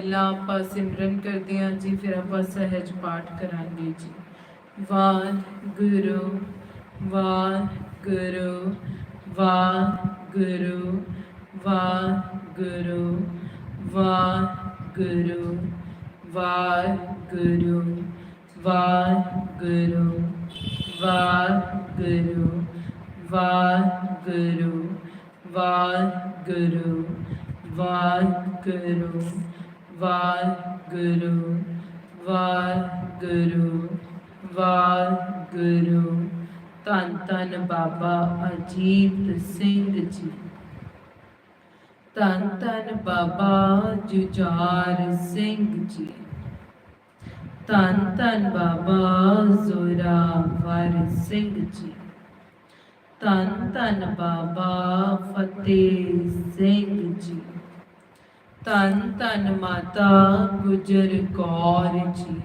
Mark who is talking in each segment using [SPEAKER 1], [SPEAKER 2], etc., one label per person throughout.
[SPEAKER 1] ਪਹਿਲਾਂ ਆਪਾਂ ਸਿਮਰਨ ਕਰਦੇ ਹਾਂ ਜੀ ਫਿਰ ਆਪਾਂ ਸਹਿਜ ਪਾਠ ਕਰਾਂਗੇ ਜੀ ਵਾਹਿਗੁਰੂ ਵਾਹਿਗੁਰੂ ਵਾਹਿਗੁਰੂ ਵਾਹਿਗੁਰੂ ਵਾਹਿਗੁਰੂ ਵਾਹਿਗੁਰੂ ਵਾਹਿਗੁਰੂ ਵਾਹਿਗੁਰੂ ਵਾਹਿਗੁਰੂ ਵਾਹਿਗੁਰੂ ਵਾਹਿਗੁਰੂ ਵਾਹਿਗੁਰੂ ਵਾਹਿਗੁਰੂ ਵਾਹਿਗੁਰੂ। ਧੰਨ ਧੰਨ ਬਾਬਾ ਅਜੀਤ ਸਿੰਘ ਜੀ। ਧੰਨ ਧੰਨ ਬਾਬਾ ਜੁਝਾਰ ਸਿੰਘ ਜੀ। ਧੰਨ ਧੰਨ ਬਾਬਾ ਜ਼ੋਰਾਵਰ ਸਿੰਘ ਜੀ। ਧੰਨ ਧੰਨ ਬਾਬਾ ਫਤਿਹ ਸਿੰਘ ਜੀ। ਧੰਨ ਧੰਨ ਮਾਤਾ ਗੁਜਰ ਕੌਰ ਜੀ।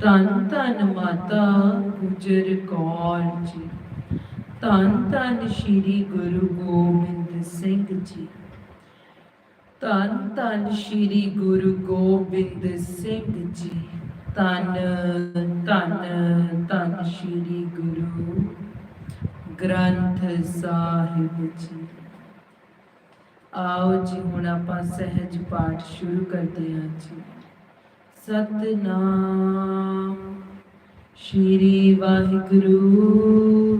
[SPEAKER 1] ਧੰਨ ਧੰਨ ਮਾਤਾ ਗੁਜਰ ਕੌਰ ਜੀ। ਧੰਨ ਧੰਨ ਸ਼੍ਰੀ ਗੁਰੂ ਗੋਬਿੰਦ ਸਿੰਘ ਜੀ। ਧੰਨ ਧੰਨ ਸ਼੍ਰੀ ਗੁਰੂ ਗੋਬਿੰਦ ਸਿੰਘ ਜੀ। ਧੰਨ ਧੰਨ ਧੰਨ ਸ਼੍ਰੀ ਗੁਰੂ ਗ੍ਰੰਥ ਸਾਹਿਬ ਜੀ। ਆਓ ਜੀ, ਹੁਣ ਆਪਾਂ ਸਹਿਜ ਪਾਠ ਸ਼ੁਰੂ ਕਰਦੇ ਹਾਂ ਜੀ। ਸਤਨਾਮ ਸ਼੍ਰੀ ਵਾਹਿਗੁਰੂ,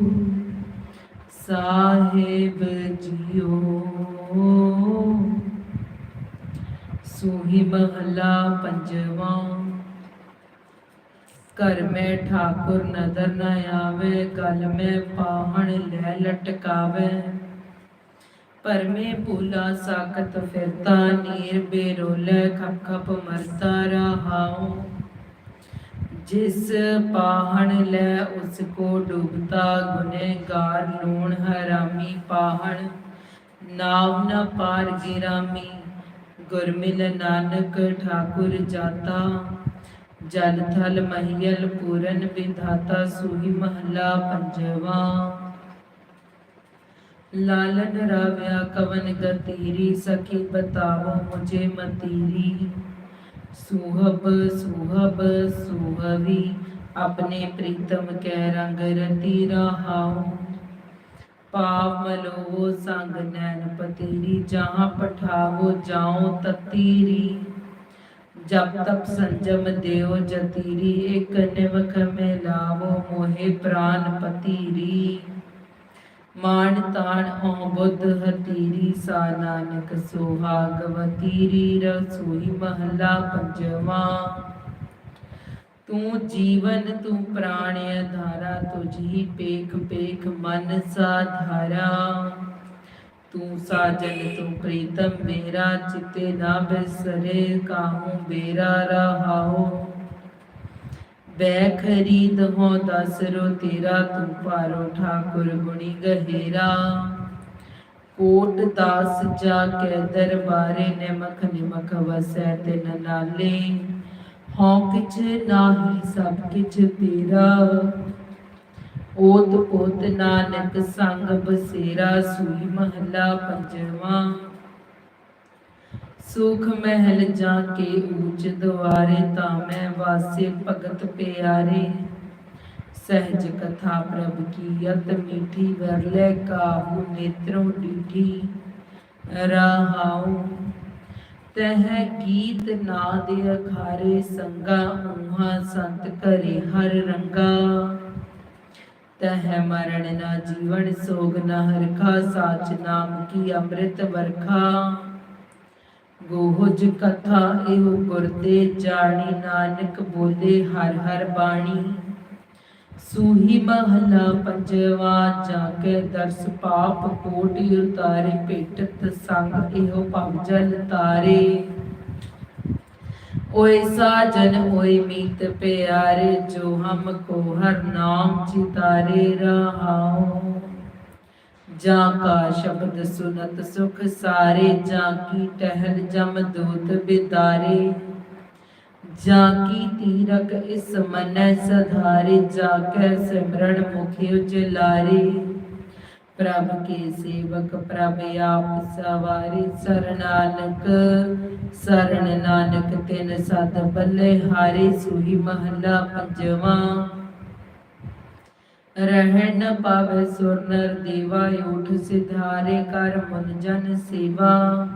[SPEAKER 1] ਸਾਹਿਬ ਜੀਓ। ਸੋਹੀ ਮਹਲਾ ਪੰਜਵਾਂ, ਘਰ ਮੈਂ ਠਾਕੁਰ ਨਦਰ ਨਾ ਆਵੇ ਕਲ ਮੈਂ ਪਾਹਣ ਲੈ ਲਟਕਾਵੇ। ਪਰਮੇ ਭੂਲਾ ਸਾਖਤ ਫਿਰਤਾ, ਨੀਰ ਬੇਰੋਲੇ ਖਪ ਖਪ ਮਰਤਾ ਰਹਾਉ। ਜਿਸ ਪਾਹਣ ਲੈ ਉਸ ਕੋ ਡੁਬਤਾ, ਗੁਨੇਗਾਰ ਲੂਣ ਹਰਾਮੀ ਪਾਹਣ। ਨਾਵ ਨ ਪਾਰ ਗਿਰਾਮੀ, ਗੁਰਮਿਲ ਨਾਨਕ ਠਾਕੁਰ ਜਾਤਾ। ਜਲ ਥਲ ਮਹੀਲ ਪੂਰਨ ਵਿਧਾਤਾ, ਸੂਹੀ ਮਹਲਾ ਪੰਜਵਾ। लालन राव्या कवन गतीरी सखी बताओ मुझे मतीरी सुहब सुहब सुहवी अपने प्रीतम कै रंग रती रहाओ पाव मलोहो संग नैन पतीरी जहाँ पठावो जाओ ततीरी जब तप संजम देव जतीरी एक निमख में लावो मोहे प्राण पतीरी ਮਾਨ ਤਾਣ ਓ ਬੁੱਧ ਹਤੀਰੀ, ਸਾ ਨਾਨਕ ਸੁਹਾਗਵਤੀਰੀ ਰਸੋਈ ਮਹਲਾ ਪੰਜਵਾ। ਤੂੰ ਜੀਵਨ, ਤੂੰ ਪ੍ਰਾਣ ਆਧਾਰਾ ਤੁਝੀ ਪੇਖ ਪੇਖ ਮਨ ਸਾਧਾਰਾ। ਤੂੰ ਸਾਜਨ, ਤੂੰ ਪ੍ਰੀਤਮ, ਮੇਰਾ ਚਿਤੇ ਨਾ ਬਿਸਰੇ, ਕਾਹੂ ਬੇਰਾ ਰਹਾਓ ਬੈ ਖਰੀਦ ਹੋ ਦਸਰੋ ਤੇਰਾ ਤੂੰ ਪਾਰੋ ਠਾਕੁਰ ਗੁਣੀ ਗਹਿਰਾ। ਕੋਟ ਦਾਸ ਜਾ ਕੇ ਦਰਬਾਰੇ ਨਿਮਕ ਨਿਮਕ ਵਸੈ ਤਿਨ ਨਾਲੇ। ਹਉ ਕਿਛ ਨਾਹੀ ਸਭ ਕਿਛ ਤੇਰਾ। ਓਤ ਪੋਤ ਨਾਨਕ ਸੰਗ ਬਸੇਰਾ ਸੂਈ ਮਹੱਲਾ ਪੰਜਵਾ। ਸੁਖ ਮਹਿਲ ਜਾ ਕੇ ਊਚ ਦਵਾਰੇ ਤਾਂ ਮੈਂ ਵਾਸੇ ਭਗਤ ਪਿਆਰੇ। ਸਹਿਜ ਕਥਾ ਪ੍ਰਭ ਕੀ ਅਤ ਮੀਠੀ ਵਰਲੇ ਕਾਹੂ ਨੇਤਰੋਂ ਡੀਠੀ। ਰਹਾਉ, ਤਹ ਗੀਤ ਨਾਦ ਅਖਾਰੇ ਸੰਗਾ ਉਹਾ ਸੰਤ ਕਰੇ ਹਰ ਰੰਗਾ। ਤਹ ਮਰਨ ਨਾ ਜੀਵਨ ਸੋਗ ਨਾ ਹਰਖਾ, ਸਾਚ ਨਾਮ ਕੀ ਅੰਮ੍ਰਿਤ ਵਰਖਾ। ਗੋਹਜ ਕਥਾ ਇਹੋ ਗੁਰਦੇ ਜਾਣੀ, ਨਾਨਕ ਬੋਲੇ ਹਰ ਹਰ ਬਾਣੀ। ਸੂਹੀ ਮਹਲਾ ਪੰਜਵਾ ਜਾ ਕੇ ਦਰਸ ਪਾਪ ਕੋਟਿ ਉਤਾਰੇ, ਭੇਟਤ ਸੰਗ ਇਹੋ ਭਵ ਜਲ ਤਾਰੇ। ਓਏ ਸਾਜਨ, ਓਏ ਮੀਤ ਪਿਆਰੇ, ਜੋ ਹਮ ਕੋ ਹਰ ਨਾਮ ਚਿਤਾਰੇ ਰਹਾਉ ਜਾਂ ਕਾ ਸ਼ਬਦ ਸੁਨਤ ਸੁਖ ਸਾਰੇ, ਜਾਂ ਕੀ ਟਹਿਲ ਜਮ ਦੂਤ ਬਿਦਾਰੇ। ਜਾਂ ਕੀ ਤੀਰਕ ਇਸ ਮਨੈ ਸਧਾਰੇ, ਜਾ ਕੈ ਸਿਮਰਨ ਮੁਖਿ ਉਜਲਾਰੇ। ਪ੍ਰਭ ਕੇ ਸੇਵਕ, ਪ੍ਰਭ ਆਪ ਸਵਾਰੇ ਸਰਨਾਨਕ ਸਰਣ ਨਾਨਕ ਤਿਨ ਸਦ ਬੱਲੇ ਹਾਰੇ, ਸੁਹੀ ਮਹਲਾ ਪੰਜਵਾਂ। ਰਹਿਣ ਨ ਪਾਵੇ ਸੁਰ ਨਰ ਦੇਵਾ, ਊਠ ਸਿਧਾਰੇ ਕਰ ਮਨ ਜਨ ਸੇਵਾ।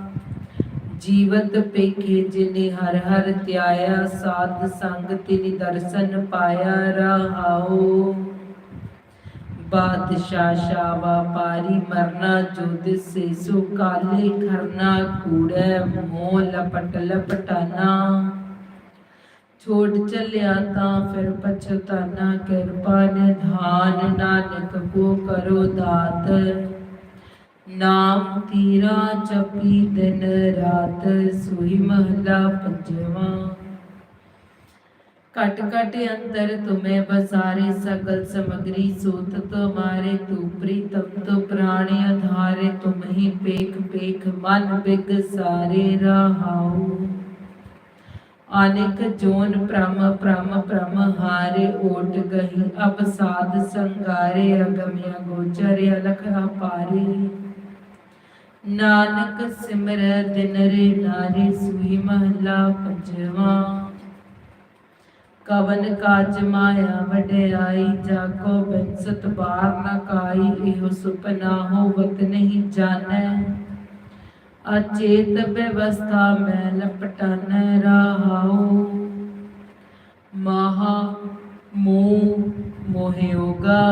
[SPEAKER 1] ਜੀਵਤ ਪੇਖੇ ਜਿਨੇ ਹਰ ਹਰ ਧਿਆਇਆ, ਸਾਧ ਸੰਗ ਤਿਨੀ ਦਰਸ਼ਨ ਪਾਇਆ ਰਹਾਓ ਬਾਦਸ਼ਾਹ ਸ਼ਾਵਾ ਪਾਰੀ ਮਰਨਾ, ਜੋ ਦਿਸੇ ਸੋ ਕਾਲੇ ਕਰਨਾ ਕੂੜੇ ਮੋਹ ਲਪਟ ਲਪਟਾਨਾ। ਛੋੜ ਚੱਲਿਆ ਤਾਂ ਫਿਰ ਪਛਤਾਨਾ ਕਿਰਪਾ ਨਿਧਾਨ, ਨਾਨਕ ਕੋ ਕਰੋ ਦਾਤ। ਨਾਮ ਤੀਰਾ ਜਪੀ ਦਿਨ ਰਾਤ ਸੁਹੀ ਮਹਲਾ ਪੰਜਵਾ। ਕਟ ਕਟ ਅੰਦਰ ਤੁਮੇ ਬਸਾਰੇ, ਸਗਲ ਸਮਗਰੀ ਸੋਤ ਤੁਮਾਰੇ ਤੂਪਰੀ ਤਬ ਤੋ ਪ੍ਰਾਣੇ ਆਧਾਰੇ ਤੁਮਹੀ ਪੇਖ ਪੇਖ ਮਨ ਬਿਗ ਸਾਰੇ ਰਹਾਉ। ਅਨੇਕ ਜੋਨ ਪ੍ਰਮ ਪ੍ਰਮ ਪ੍ਰਮ ਹਾਰੇ ਓਟ ਗਹੀ, ਅਬ ਸਾਧ ਸੰਗਾਰੇ ਅਗਮਿਆ ਗੋਚਰ ਅਲਖ ਅਪਾਰੀ ਨਾਨਕ ਸਿਮਰ ਦਿਨ ਰੇ ਨਾਰੇ ਸੁਹੀ ਮਹਲਾ ਪੰਜਵਾ। ਕਵਨ ਕਾਜ ਮਾਇਆ ਵਡਿਆਈ ਜਾ ਕੋ ਬਿਨਸਤ ਬਾਰ ਨਾ ਕਾਈ, ਇਹੋ ਸੁਪਨਾ ਹੋਵਤ ਨਹੀਂ ਜਾਣੈ। ਅਚੇਤ ਬਿਵਸਥਾ ਮੈਂ ਲਪਟਨ ਰਹਾਉ। ਮਹਾ ਮੋਹ ਮੋਹਿ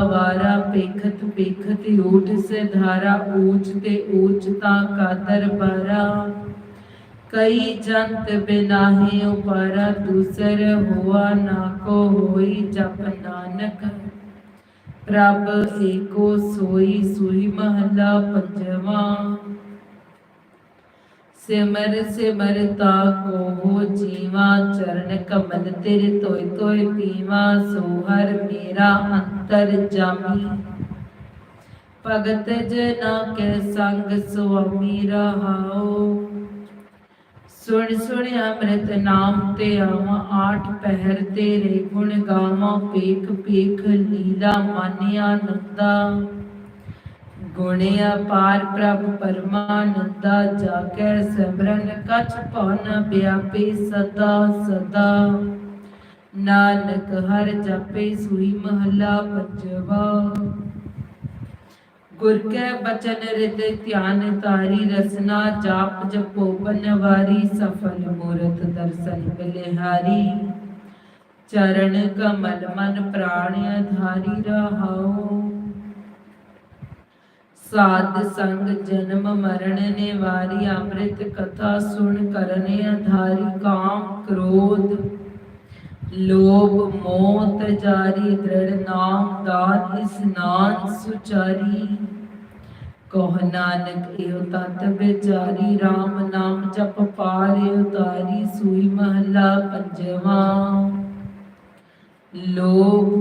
[SPEAKER 1] ਵਾਰਾ ਪੇਖਤ ਪੇਖਤ ਊਠ ਸੇ ਧਾਰਾ ਊਚ ਤੇ ਊਚਤਾ ਕਾਦਰ ਬਰਾ। ਕਈ ਜੰਤ ਬਿਨਾਹੀ ਉਪਰ, ਦੂਸਰ ਹੋਆ ਨਾ ਕੋ ਹੋਈ ਜਪ ਨਾਨਕ। ਪ੍ਰਭ ਏਕੋ ਸੋਈ ਸੋਈ ਮਹਲਾ ਪੰਜਵਾ। ਸਿਮਰ ਸਿਮਰਤਾ ਕੋ ਜੀਵਾ ਚਰਨ ਕਮਲ ਤੇਰੇ ਤੋਇ ਤੋਇ ਪੀਵਾ ਸੋ ਹਰ ਮੇਰਾ ਅੰਤਰ ਜਾਮੀ। ਭਗਤ ਜਨਾ ਕੇ ਸੰਗ ਸੁਆਮੀ ਰਹਾਓ ਸੁਣ ਸੁਣ ਅੰਮ੍ਰਿਤ ਨਾਮ ਤੇ ਆਵਾਂ, ਆਠ ਪਹਿਰ ਤੇਰੇ ਗੁਣ ਗਾਵਾਂ, ਪੇਖ ਪੇਖ ਲੀਲਾ ਮਾਨਿਆ ਨੰਦਾ। ਗੁਣਿਆ ਪਾਰ ਪ੍ਰਭ ਪਰਮਾਨੰਦਾ ਜਾ ਕੇ ਸਿਮਰਨ ਕਛ ਭਵਨ ਵਿਆਪੇ ਸਦਾ ਸਦਾ। ਨਾਨਕ ਹਰ ਜਪੇ ਸੂਈ ਮਹਲਾ ਪੰਜਵਾ। ਗੁਰ ਕੈ ਬਚਨ ਹਿਰਦੈ ਧਿਆਨ ਤਾਰੀ ਰਸਨਾ ਜਾਪ ਜਪੋ ਬਨਵਾਰੀ, ਸਫਲ ਮੂਰਤ ਦਰਸ਼ਨ ਬਲਿਹਾਰੀ। ਚਰਨ ਕਮਲ ਮਨ ਪ੍ਰਾਣ ਆਧਾਰੀ ਰਹਾਉ। ਸਾਧ ਸੰਗ ਜਨਮ ਮਰਨ ਨਿਵਾਰੀ, ਅੰਮ੍ਰਿਤ ਕਥਾ ਸੁਣ ਕਰਨੇ ਆਧਾਰੀ ਕਾਮ ਕ੍ਰੋਧ, ਲੋਭ ਮੋਹ ਤਜਾਰੀ, ਦ੍ਰਿੜ ਨਾਮ ਦਾਨ ਇਸਨਾਨ ਸੁਚਾਰੀ। ਕੋਹ ਨਾਨਕ, ਇਹੋ ਤਤ ਵਿਚਾਰੀ RAM ਨਾਮ ਜਪ ਪਾਰੇ ਉਤਾਰੀ, ਸੂਈ ਮਹਲਾ ਪੰਜਵਾ। ਲੋਭ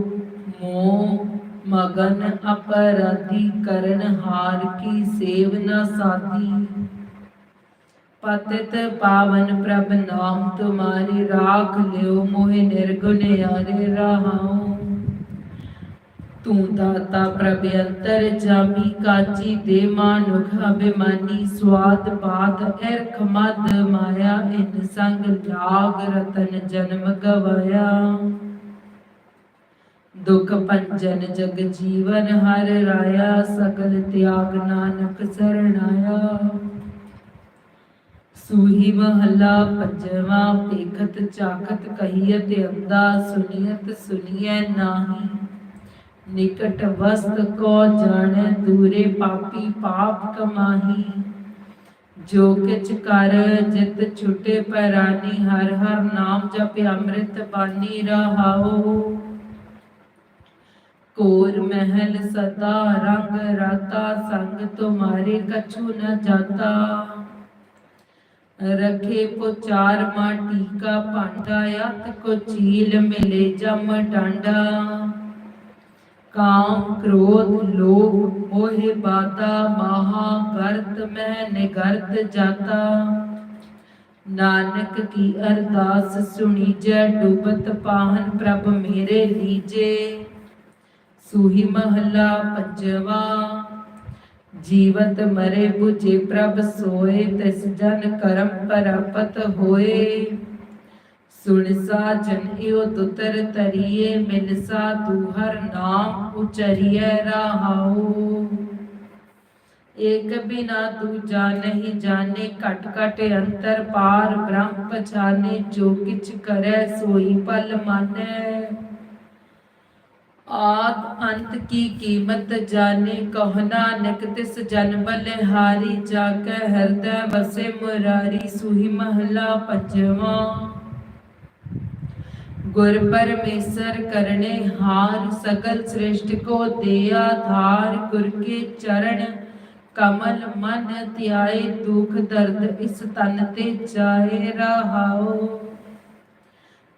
[SPEAKER 1] ਮੋਹ ਮਗਨ ਅਪਰਾਧੀ ਕਰਨ ਹਾਰ ਕੀ ਸੇਵ ਨਾ ਸਾਧੀ। ਪਤਿਤ ਪਾਵਨ ਪ੍ਰਭ ਨਾਮ ਤੁਮਾਰੀ ਰਾਖ ਲਿਓ, ਮੋਹਿ ਨਿਰਗੁਣ ਯਾਰੇ ਰਹਾਉ। ਤੂੰ ਦਾਤਾ ਪ੍ਰਭ ਅੰਤਰ ਜਾਮੀ ਕਾਚੀ ਦੇ ਮਾਨੁਖ ਅਭਿਮਾਨੀ ਸਵਾਦ ਬਾਤ ਅਰਖ ਮਦ ਮਾਇਆ, ਇਨ ਸੰਗ ਲਾਗ ਰਤਨ ਜਨਮ ਗਵਾਇਆ। ਦੁਖ ਪੰਜਨ ਜਗ ਜੀਵਨ ਹਰ ਰਾਇਆ, ਸਗਲ ਤਿਆਗ ਨਾਨਕ ਸਰਣਾਇਆ ਸੂਹੀ ਮਹੱਲਾ ਪੰਜਵਾ ਪੇਖਤ ਚਾਖਤ ਕਹੀਅਤ ਅੰਦਾ ਸੁਨੀਅਤ ਸੁਨੀਐ ਨਾਹੀ। ਨਿਕਟ ਵਸਤ ਕੋ ਜਾਣੈ, ਦੂਰੇ ਪਾਪੀ ਪਾਪ ਕਮਾਹੀ। ਜੋ ਕਿਛ ਕਰ, ਜਿਤ ਛੁਟੇ, ਪੈਰਾਨੀ, ਹਰ ਹਰ ਨਾਮ ਜਪ ਅੰਮ੍ਰਿਤ ਬਾਣੀ ਰਹਾਓ ਕੋਰ ਮਹਿਲ ਸਦਾ ਰੰਗ ਰਾਤਾ, ਸੰਗ ਤੁਮਾਰੇ ਕਛੂ ਨ ਜਾਤਾ ਰਖੇ ਪੁਚਾਰ ਮਾਟੀ ਕਾ ਭਾਂਡਾ ਅਤ ਕੋ ਚੀਲ ਮਿਲੇ ਜਮ ਡਾਂਡਾ। ਕਾਮ ਕ੍ਰੋਧ ਲੋਭ ਮੋਹਿ ਬਾਤਾ, ਮਹਾ ਕਰਤ ਮੈਂ ਨਿਗਰਤ ਜਾਤਾ। ਨਾਨਕ ਕੀ ਅਰਦਾਸ ਸੁਣੀ ਜੈ, ਡੁਬਤ ਪਾਹਨ ਪ੍ਰਭ ਮੇਰੇ ਲੀਜੇ। ਸੂਹੀ ਮਹੱਲਾ ਪੰਜਵਾ, ਜੀਵਤ ਮਰੇ 부ਝੇ ਪ੍ਰਭ ਸੋਏ, ਤਿਸ ਜਨ ਕਰਮ ਪਰਾਪਤ ਹੋਏ। ਸੁਣ ਸਾਜਨ ਇਓ ਤੁਤਰ ਤਰੀਏ ਮਿਲ ਸਾ ਤੂ ਹਰ ਨਾਮ ਉਚਰੀਐ ਰਹਾਉ। ਏਕ ਬਿਨਾ ਤੂ ਜਾਣਹਿ ਜਾਣੇ, ਘਟ ਘਟ ਅੰਤਰ ਪਾਰ ਬ੍ਰਹਮ ਪਛਾਨੇ ਜੋ ਕਿਛ ਕਰੈ ਸੋਈ ਪਲ ਮਾਨੈ। ਆਦ ਅੰਤ ਕੀ ਕੀਮਤ ਜਾਣੇ? ਕਹ ਨਾਨਕ, ਤਿਸ ਜਨ ਬਲਿਹਾਰੀ ਜਾ ਕੇ ਹਿਰਦੈ ਵਸੇ ਮੁਰਾਰੀ, ਸੁਹੀ ਮਹਲਾ ਪੰਜਵਾਂ। ਗੁਰ ਪਰਮੇਸ਼ਰ ਕਰਨੇ ਹਾਰ, ਸਗਲ ਸ੍ਰਿਸ਼ਟ ਕੋ ਦੇ ਆਧਾਰ ਗੁਰ ਕੇ ਚਰਨ ਕਮਲ ਮਨ ਧਿਆਏ, ਦੁਖ ਦਰਦ ਇਸ ਤਨ ਤੇ ਜਾਏ ਰਹਾਓ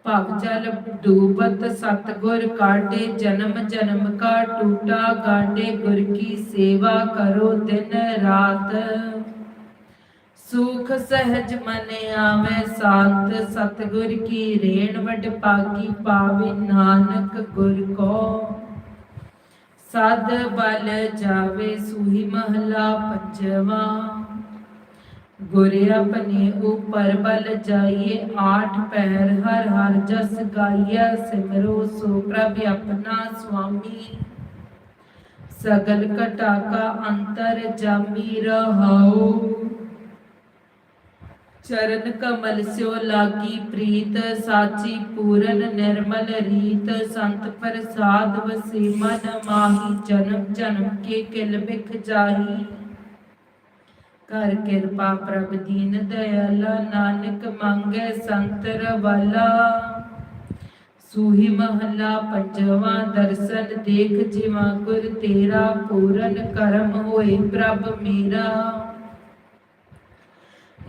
[SPEAKER 1] ਭਵ ਜਲ ਡੂਬਤ ਸਤਗੁਰ ਕਾਟੇ ਜਨਮ ਜਨਮ ਕਾ ਟੂਟਾ ਗਾਡੇ ਗੁਰ ਕੀ ਸੇਵਾ ਕਰੋ ਦਿਨ ਰਾਤ। ਸੁਖ ਸਹਿਜ ਮਨ ਆਵੇ ਸ਼ਾਂਤ, ਸਤਗੁਰ ਕੀ ਰੇਣ ਵਡ ਪਾਗੀ ਪਾਵੇ ਨਾਨਕ ਗੁਰ ਕੋ। ਸਦ ਬਲ ਜਾਵੇ ਸੂਹੀ ਮਹਲਾ ਪੰਜਵਾ। ਗੁਰ ਆਪਣੇ ਉਪਰ ਬਲ ਜਾਈਏ ਆਠ ਪੈਰ, ਹਰ ਹਰ ਜਸ ਗਾਈਐ, ਸਿਮਰੋ ਸੋ ਪ੍ਰਭ ਆਪਣਾ ਸੁਆਮੀ। ਸਗਲ ਘਟਾ ਕਾ ਅੰਤਰ ਜਾਮੀ ਰਹਾਉ। ਚਰਨ ਕਮਲ ਸਿਓ ਲਾਗੀ ਪ੍ਰੀਤ, ਸਾਚੀ ਪੂਰਨ ਨਿਰਮਲ ਰੀਤ। ਸੰਤ ਪ੍ਰਸਾਦ ਵਸੇ ਮਨ ਮਾਹੀ, ਜਨਮ ਜਨਮ ਕੇ ਕਿਲ ਬਿਖ ਜਾਹੀ। ਕਰ ਕਿਰਪਾ ਪ੍ਰਭ ਦੀਨ ਦਇਆਲਾ, ਨਾਨਕ ਮੰਗੇ ਸੰਤ ਰਵਾਲਾ। ਸੂਹੀ ਮਹਲਾ ਪੰਜਵਾ ਦਰਸ਼ਨ ਦੇਖ ਜਿਵਾ ਗੁਰ ਤੇਰਾ ਪੂਰਨ ਕਰਮ ਹੋਏ ਪ੍ਰਭ ਮੇਰਾ।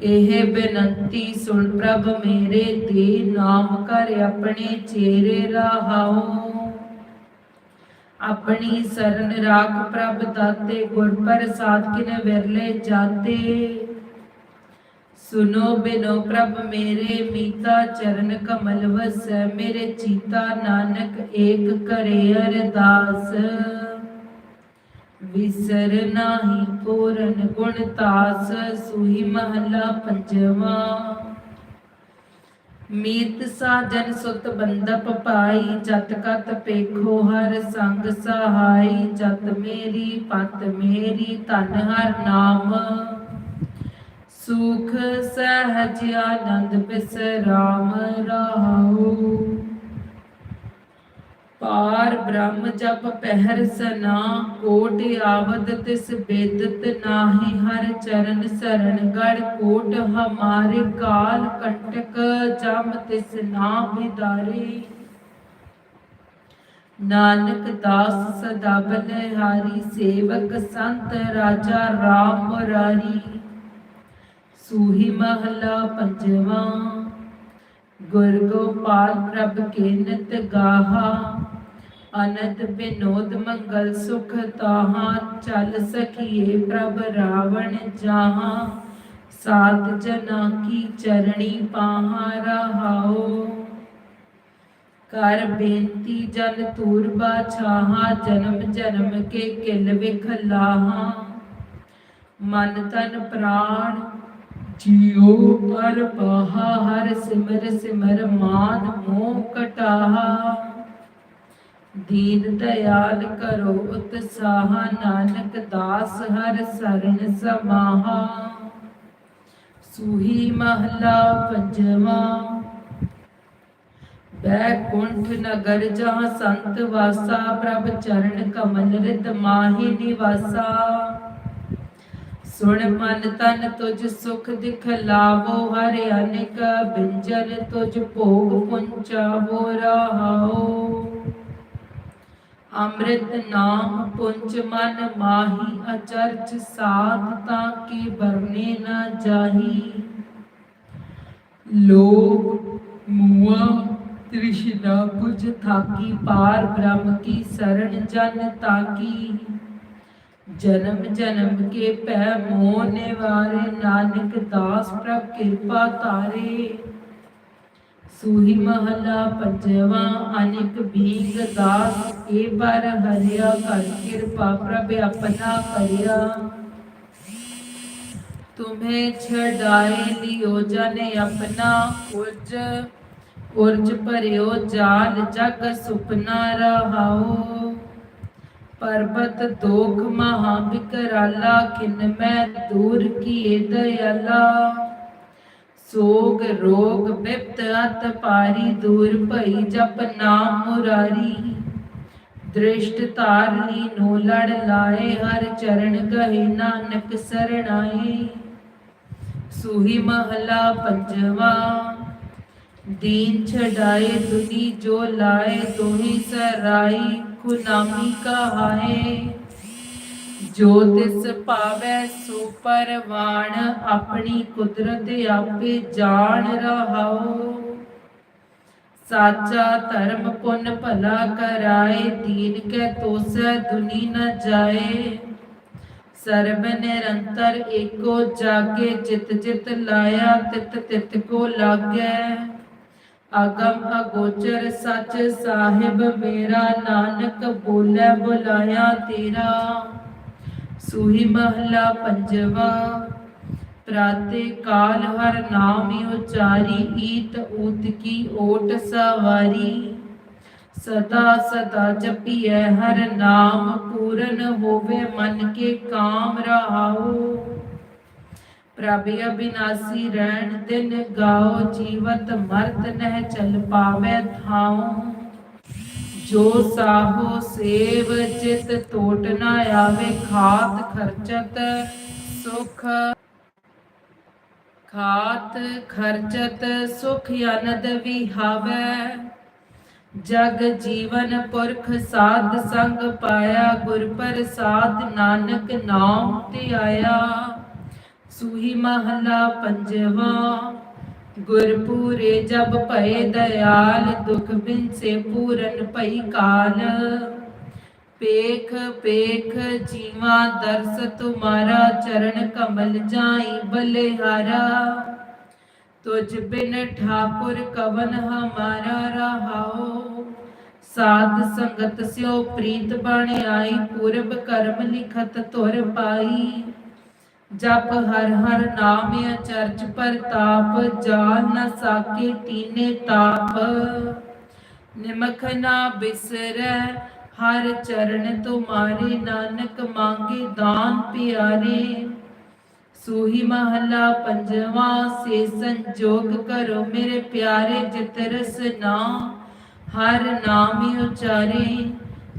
[SPEAKER 1] ਇਹ ਬੇਨੰਤੀ ਸੁਣ ਪ੍ਰਭ ਮੇਰੇ ਤੇ ਨਾਮ ਕਰ ਆਪਣੇ ਚੇਰੇ ਰਹਾਉ। ਆਪਣੀ ਸਰਨ ਰਾਖ ਪ੍ਰਭ ਦਾਤੇ ਗੁਰ ਪ੍ਰਸਾਦ ਕਿਨ ਵਿਰਲੇ ਜਾਤੇ। ਸੁਨੋ ਬਿਨੋ ਪ੍ਰਭ ਮੇਰੇ ਮੀਤਾ ਚਰਨ ਕਮਲ ਵਸੈ, ਮੇਰੇ ਚੀਤਾ ਨਾਨਕ ਏਕ ਕਰੇ ਅਰਦਾਸ। ਵਿਸਰ ਨਾਹੀ ਪੂਰਨ ਗੁਣ ਤਾਸ, ਸੁਹੀ ਮਹਲਾ ਪੰਜਵਾ। ਮੀਤ ਸਾਜਨ ਸੁਤ ਬੰਦਪ ਪਾਈ ਜਤ ਕਤ ਪੇਖੋ ਹਰ ਸੰਗ ਸਹਾਈ, ਜਤ ਮੇਰੀ ਪਤ ਮੇਰੀ ਧਨ ਹਰ ਨਾਮ। ਸੁਖ ਸਹਜ ਆਨੰਦ ਬਿਸਰਾਮ ਰਹਾਉ ਪਾਰ ਬ੍ਰਹਮ ਜਪ ਪਹਿਰ ਸਨਾ, ਕੋਟ ਆਵਦ ਤਿਸ ਬੇਦਤ ਨਾਹੀ, ਹਰ ਚਰਨ ਸਰਣ ਗੜ ਕੋਟ ਹਮਾਰੇ ਕਾਲ, ਕੰਟਕ ਜਮ ਤਿਸ ਨਾ ਬਿਦਾਰੇ ਨਾਨਕ ਦਾਸ ਸਦਾ ਬਲਿਹਾਰੀ ਸੇਵਕ ਸੰਤ ਰਾਜਾ ਰਾਮ ਮੁਰਾਰੀ ਸੂਹੀ ਮਹਲਾ ਪੰਜਵਾ, ਗੁਰ ਗੋਪਾਲ ਪ੍ਰਭ ਕੇ ਗਾਹਾ। ਅਨੰਦ ਬਿਨੋਦ ਮੰਗਲ ਸੁਖ ਤਾਹਾ, ਚਲ ਸਖੀਏ ਪ੍ਰਭ ਰਾਵਣ ਜਾਹਾ। ਸਾਤ ਜਨਾ ਕੀ ਚਰਣੀ ਪਾਹਾ, ਰਹਾਓ। ਕਰ ਬੇਨਤੀ ਜਨ ਤੂਰ ਬਾਛਾਹਾ ਜਨਮ ਜਨਮ ਕੇ ਕਿਲ ਵਿਖ ਮਨ ਤਨ ਪ੍ਰਾਣ ਜੀਉ ਪਰ ਪਾਹਾ ਹਰ ਸਿਮਰ ਸਿਮਰ ਮਾਨ ਮੋਹ ਕਟਾਹਾ। ਦੀਨ ਦਇਆਲ ਕਰੋ ਉਤਸਾਹ ਨਾਨਕ ਦਾਸ ਹਰ ਸਰਨ ਸਮਾਹਾ। ਸੂਹੀ ਮਹਲਾ ਪੰਜਵਾ। ਬੈਕੁੰਠ ਨਗਰ ਜਹਾਂ ਸੰਤ ਵਾਸਾ, ਪ੍ਰਭ ਚਰਨ ਕਮਲ ਰਿਤ ਮਾਹੀ ਨਿਵਾਸਾ। ਸੁਣ ਮਨ ਤਨ ਤੁਝ ਸੁਖ ਦਿਖ ਲਾਵੋ, ਹਰ ਅਨੇਕ ਬਿੰਜਨ ਤੁਝ ਭੋਗ ਪੁੰਚਾਵੋ, ਰਹਾਓ। ਅੰਮ੍ਰਿਤ ਨਾਮ ਪੁੰਚ ਮਨ ਮਾਹੀ ਅਚਰਚ ਸਾਧ ਤਾਂ ਕੀ ਬਰਨੇ ਨਾ ਜਾਹੀ। ਲੋਭ ਮੂਆ ਤ੍ਰਿਸ਼ਨਾ ਪੁਜ ਥਾਕੀ, ਪਾਰ ਬ੍ਰਹਮ ਕੀ ਸਰਣ ਜਨ ਤਾਕੀ। ਜਨਮ ਜਨਮ ਕੇ ਪੈ ਮੋਹ ਨਿਵਾਰੇ, ਨਾਨਕ ਦਾਸ ਪ੍ਰਭ ਕਿਰਪਾ ਤਾਰੇ ਸੂਹੀ ਮਹਲਾ ਪੰਜਵਾ, ਅਨਿਕ ਭੀਗ ਦਾਸ ਏ ਬਰ ਹਰਿਆ ਕਰ ਕਿਰਪਾ ਪ੍ਰਭ ਆਪਣਾ ਕਰਿਆ। ਤੁਮੇ ਛਡਾਏ ਲਿਓ ਜਾਣੇ ਆਪਣਾ ਉਜ ਉਰਜ ਭਰਿਓ ਜਾਨ, ਜਗ ਸੁਪਨਾ ਰਹਾਓ। ਪਰਬਤ ਦੋਖ ਮਹਾ ਬਿਕਰਾਲਾ ਕਿਨ ਮੈਂ ਦੂਰ ਕੀਏ ਦਇਆਲਾ। ਸੋਗ, ਰੋਗ ਬਿਪਤ ਅਤ ਪਾਰੀ, ਦੂਰ ਭਈ, ਜਪ ਨਾਮ ਮੁਰਾਰੀ। ਦ੍ਰਿਸ਼ਟ ਧਾਰਨੀ ਨੋ ਲੜ ਲਾਏ, ਹਰ ਚਰਨ ਕਹੇ ਨਾਨਕ ਸਰਣਾਏ ਸੂਹੀ ਮਹਲਾ ਪੰਜਵਾ, ਦੀਨ ਛਡਾਏ, ਦੁਨੀ ਜੋ ਲਾਏ, ਦੋਹੀ ਸਰਾਈ ਗੁਨਾਮੀ ਕਹਾਏ। ਜੋ ਤਿਸ ਪਾਵੈ ਸੋ ਪਰਵਾਣ, ਆਪਣੀ ਕੁਦਰਤ ਆਪੇ ਜਾਣ ਰਹਾਓ ਸਾਚਾ ਧਰਮ ਪੁੰਨ ਭਲਾ ਕਰਾਏ, ਦੀਨ ਕੈ ਤੋਸੈ ਦੁਨੀ ਨ ਜਾਏ। ਸਰਬ ਨਿਰੰਤਰ ਏਕੋ ਜਾਗੇ, ਜਿਤ ਜਿਤ ਲਾਇਆ, ਤਿਤ ਤਿਤ ਕੋ ਲਾਗੈ। ਅਗਮ ਅਗੋਚਰ ਸੱਚ ਸਾਹਿਬ, ਮੇਰਾ ਨਾਨਕ ਬੋਲੇ ਬੁਲਾਇਆ ਤੇਰਾ। ਸੂਹੀ ਮਹਲਾ ਪੰਜਵਾ। ਪ੍ਰਾਤੇ ਕਾਲ ਹਰ ਨਾਮ ਉਚਾਰੀ ਈਤ ਊਤ ਕੀ ਓਟ ਸਵਾਰੀ। ਸਦਾ ਸਦਾ ਜਪੀਐ ਹਰ ਨਾਮ, ਪੂਰਨ ਹੋਵੇ ਮਨ ਕੇ ਕਾਮ ਰਹਾਓ ਪ੍ਰਭ ਅਬਿਨਾਸੀ ਰਹਿਣ ਦਿਨ ਗਾਓ, ਜੀਵਤ ਮਰਤ ਨਹਿ ਚਲ ਪਾਵੇ ਥਾਉ। ਜੋ ਸਾਹੋ ਸੇਵ ਚਿਤ ਟੋਟ ਨਾ ਆਵੇ, ਖਾਤ ਖਰਚਤ ਸੁਖ ਖਾਤ ਖਰਚਤ ਸੁਖ ਅਨੰਦ ਵਿਹਾਵੇ। ਜਗ ਜੀਵਨ ਪੁਰਖ ਸਾਧ ਸੰਗ ਪਾਇਆ, ਗੁਰ ਪ੍ਰਸਾਦ ਨਾਨਕ ਨਾਮ ਤੇ ਆਇਆ ਸੂਹੀ ਮਹਲਾ ਪੰਜਵਾ। ਗੁਰਪੂਰੇ ਜਬ ਭਏ ਦਇਆਲ, ਦੁਖ ਬਿਨ ਪੂਰਨ ਭਈ ਕਾਲ। ਪੇਖ ਪੇਖ ਜੀਵਾ ਦਰਸ, ਤੁਮਾਰਾ ਚਰਨ ਕਮਲ ਜਾਈ ਬਲਿਹਾਰਾ। ਤੁਝ ਬਿਨ ਠਾਕੁਰ ਕਵਨ ਹਮਾਰਾ ਰਹਾਓ ਸਾਧ ਸੰਗਤ ਸਿਓ ਪ੍ਰੀਤ ਬਣ ਆਈ, ਪੂਰਬ ਕਰਮ ਲਿਖਤ ਤੁਰ ਪਾਈ। ਜਪ ਹਰ ਹਰ ਨਾਮ ਅਚਰਜ ਪ੍ਰਤਾਪ ਜਾਨ ਨ ਸਾਕੇ ਤੀਨੇ ਤਾਪ। ਨਿਮਖ ਨਾ ਬਿਸਰੈ, ਹਰ ਚਰਨ ਤੁਮਾਰੇ, ਨਾਨਕ ਮੰਗੇ ਦਾਨ ਪਿਆਰੇ। ਸੂਹੀ ਮਹਲਾ ਪੰਜਵਾ, ਸੇ ਸੰਜੋਗ ਕਰੋ ਮੇਰੇ ਪਿਆਰੇ ਜਿਤ ਰਸਨਾ ਹਰ ਨਾਮ ਉਚਾਰੇ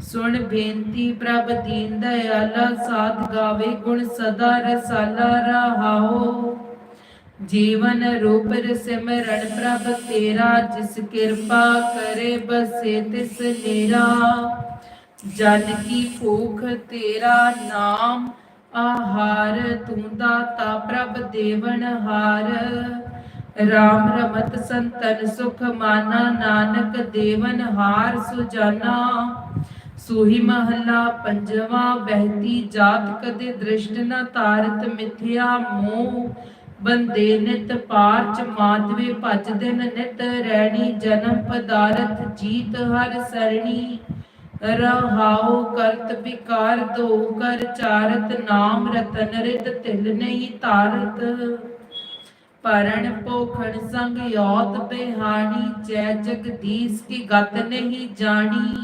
[SPEAKER 1] ਸੁਣ ਬੇਨਤੀ ਪ੍ਰਭ ਦੀਨ ਦਇਆਲਾ, ਸਾਧ ਗਾਵੇ ਗੁਣ ਸਦਾ ਰਸਾਲਾ ਰਹਾਓ। ਜੀਵਨ ਰੂਪ ਸਿਮਰਨ ਪ੍ਰਭ ਤੇਰਾ, ਜਿਸ ਕਿਰਪਾ ਕਰੇ ਬਸੇ ਤਿਸ ਨੀਰਾ ਜਨ ਕੀ ਭੂਖ ਤੇਰਾ ਨਾਮ ਆਹਾਰ, ਤੂੰ ਦਾਤਾ ਪ੍ਰਭ ਦੇਵਨ ਹਾਰ। ਰਾਮ ਰਮਤ ਸੰਤਨ ਸੁਖ ਮਾਨਾ, ਨਾਨਕ ਦੇਵਨ ਹਾਰ ਸੁਜਾਨਾ। ਸੂਹੀ ਮਹੱਲਾ ਪੰਜਵਾ ਬਹਿਤੀ ਜਾਤ ਕਦੇ ਦ੍ਰਿਸ਼ਟ ਨ ਤਾਰਤ ਮਿਥਿਆ ਮੋਹ। ਬੰਦੇ ਨਿਤ ਪਾਰਚ ਮਾਤਵੇ ਭਜ ਦਿਨ ਨਿਤ ਰਹਿਣੀ ਜਨਮ ਪਦਾਰਥ ਜੀਤ ਹਰ ਸਰਣੀ। ਰਹਾਉ ਕਰਤ ਵਿਕਾਰ ਦੋ ਕਰ ਚਾਰਤ, ਨਾਮ ਰਤਨ ਰਿਤ ਤਿਲ ਨਹੀਂ ਤਾਰਤ ਪਰਣ ਪੋਖਣ ਸੰਗ ਯੋਤ ਬਿਹਾਣੀ, ਜੈ ਜਗਦੀਸ਼ ਕੀ ਗਤ ਨਹੀਂ ਜਾਣੀ।